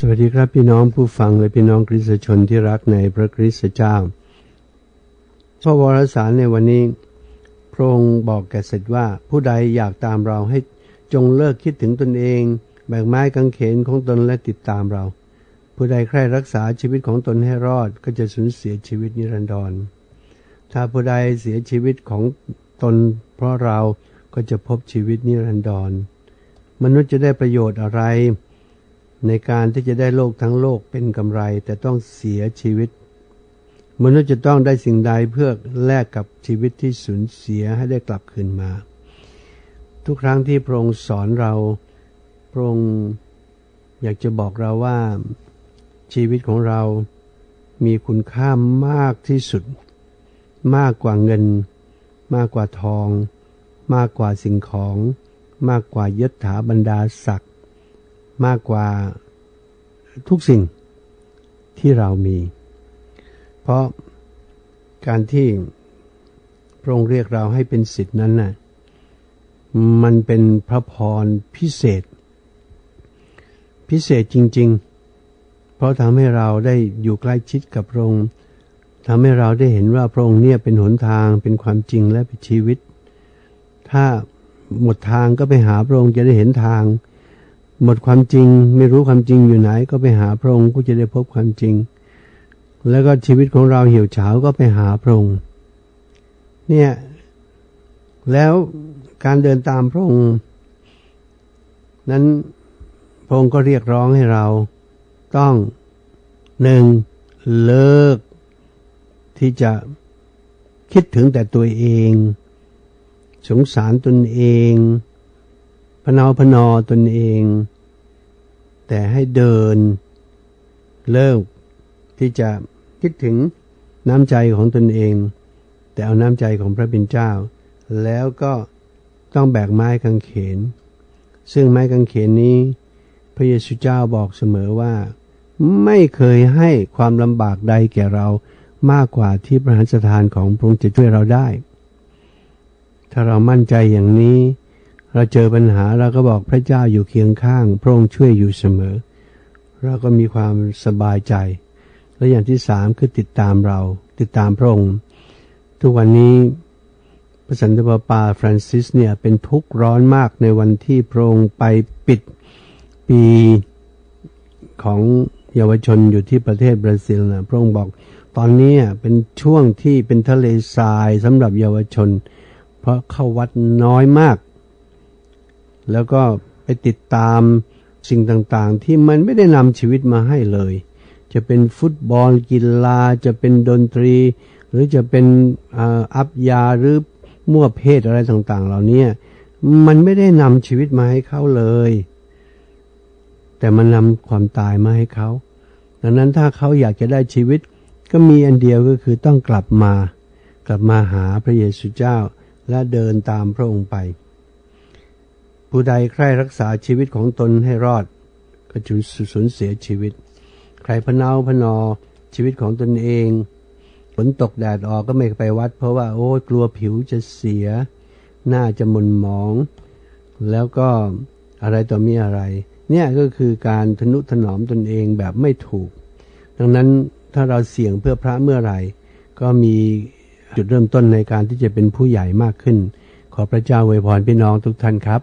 สวัสดีครับพี่น้องผู้ฟังและพี่น้องคริสตชนที่รักในพระคริสตเจ้า พระวรสารในวันนี้ พระองค์บอกแก่เสร็จว่าผู้ใดอยากตามเราให้จงเลิกคิดถึงตนเอง แบกไม้กางเขนของตนและติดตามเรา ผู้ใดใคร่รักษาชีวิตของตนให้รอดก็จะสูญเสียชีวิตนิรันดร ถ้าผู้ใดเสียชีวิตของตน เพราะเราก็จะพบชีวิตนิรันดร มนุษย์จะได้ประโยชน์อะไร ในการที่จะได้โลกทั้งโลกเป็นกำไร แต่ต้องเสียชีวิต มนุษย์จะต้องได้สิ่งใดเพื่อแลกกับชีวิตที่สูญเสียให้ได้กลับคืนมา ทุกครั้งที่พระองค์สอนเราพระองค์อยากจะบอกเราว่าชีวิตของเรามีคุณค่ามากที่สุด มากกว่าเงิน มากกว่าทอง มากกว่าสิ่งของ มากกว่ายศถาบรรดาศักดิ์ มากกว่าทุกสิ่งที่เรามี เพราะการที่พระองค์เรียกเราให้เป็นสิทธินั้นน่ะมันเป็นพระพรพิเศษ พิเศษจริง ๆ เพราะทำให้เราได้อยู่ใกล้ชิดกับพระองค์ทำให้เราได้เห็นว่าพระองค์เนี่ยเป็นหนทางเป็นความจริงและเป็นชีวิต ถ้าหมดทางก็ไปหาพระองค์จะได้เห็นทาง หมดความจริงไม่รู้ความจริงอยู่ไหนก็ไปหาพระองค์ก็จะได้พบความจริง แล้วก็ชีวิตของเราเหี่ยวเฉาก็ไปหาพระองค์เนี่ยแล้วการเดินตามพระองค์ นั้นพระองค์ก็เรียกร้องให้เราต้องหนึ่งเลิก ที่จะคิดถึงแต่ตัวเอง สงสารตนเอง พนาพนอตนเอง แต่ให้เดินเลิกที่จะคิดถึงน้ำใจของตนเอง แต่เอาน้ำใจของพระบิดเจ้า แล้วก็ต้องแบกไม้กางเขน ซึ่งไม้กางเขนนี้ พระเยซูเจ้าบอกเสมอว่า ไม่เคยให้ความลำบากใดแก่เรามากกว่าที่ประหารสถานของพระองค์จะช่วยเราได้ ถ้าเรามั่นใจอย่างนี้ เราเจอปัญหาเราก็บอกพระเจ้าอยู่เคียงข้าง พระองค์ช่วยอยู่เสมอ เราก็มีความสบายใจ และอย่างที่สามคือติดตามเรา ติดตามพระองค์ ทุกวันนี้พระสันตะปาปาฟรานซิสเนี่ยเป็นทุกข์ร้อนมากในวันที่พระองค์ไปปิดปีของเยาวชนอยู่ที่ประเทศบราซิลนะพระองค์บอกตอนนี้เป็นช่วงที่เป็นทะเลทรายสำหรับเยาวชน เพราะเข้าวัดน้อยมาก แล้วก็ไปติดตามสิ่งต่างๆ ที่มันไม่ได้นำชีวิตมาให้เลย จะเป็นฟุตบอลกีฬาจะเป็นดนตรี หรือจะเป็นอัพยาหรือมั่วเพศอะไรต่างๆ เหล่านี้มันไม่ได้นำชีวิตมาให้เขาเลย แต่มันนำความตายมาให้เขา ดังนั้นถ้าเขาอยากจะได้ชีวิตก็มีอันเดียวก็คือต้องกลับมา กลับมาหาพระเยซูเจ้าและเดินตามพระองค์ไป ผู้ใดใคร่รักษาชีวิตของตนให้รอด ก็จะสูญเสียชีวิต ใครพนาพนอชีวิตของตนเองฝนตกแดดออกก็ไม่ไปวัด เพราะว่าโอ้กลัวผิวจะเสีย หน้าจะมุนหมอง แล้วก็อะไรต่อมีอะไร เนี่ยก็คือการทนุถนอมตนเองแบบไม่ถูก ดังนั้นถ้าเราเสี่ยงเพื่อพระเมื่อไหร่ ก็มีจุดเริ่มต้นในการที่จะเป็นผู้ใหญ่มากขึ้น ขอพระเจ้าอวยพรพี่น้องทุกท่านครับ